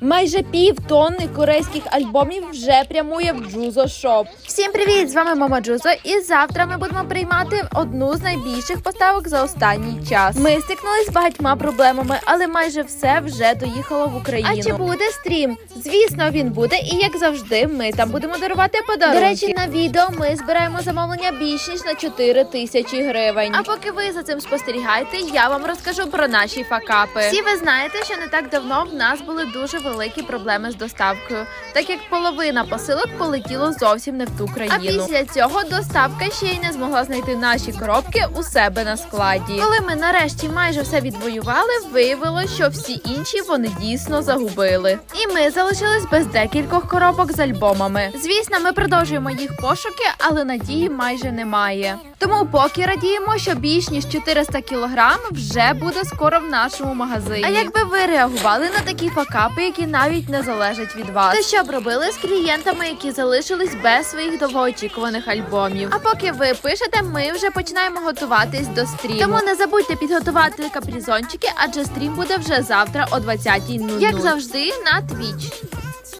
Майже пів тонни корейських альбомів вже прямує в Джузо Шоп. Всім привіт! З вами Мама Джузо. І завтра ми будемо приймати одну з найбільших поставок за останній час. Ми стикнулись з багатьма проблемами, але майже все вже доїхало в Україну. А чи буде стрім? Звісно, він буде. І як завжди, ми там будемо дарувати подарунки. До речі, на відео ми збираємо замовлення більш ніж на 4 тисячі гривень. А поки ви за цим спостерігаєте, я вам розкажу про наші факапи. Всі ви знаєте, що не так давно в нас були дуже великі проблеми з доставкою, так як половина посилок полетіло зовсім не в ту країну. А після цього доставка ще й не змогла знайти наші коробки у себе на складі. Коли ми нарешті майже все відвоювали, виявилося, що всі інші вони дійсно загубили. І ми залишились без декількох коробок з альбомами. Звісно, ми продовжуємо їх пошуки, але надії майже немає. Тому поки радіємо, що більш ніж 400 кілограм вже буде скоро в нашому магазині. А якби ви реагували на такі факапи, які навіть не залежать від вас? Та що б робили з клієнтами, які залишились без своїх довгоочікуваних альбомів? А поки ви пишете, ми вже починаємо готуватись до стріму. Тому не забудьте підготувати капризончики, адже стрім буде вже завтра о 20.00. Як завжди, на Twitch.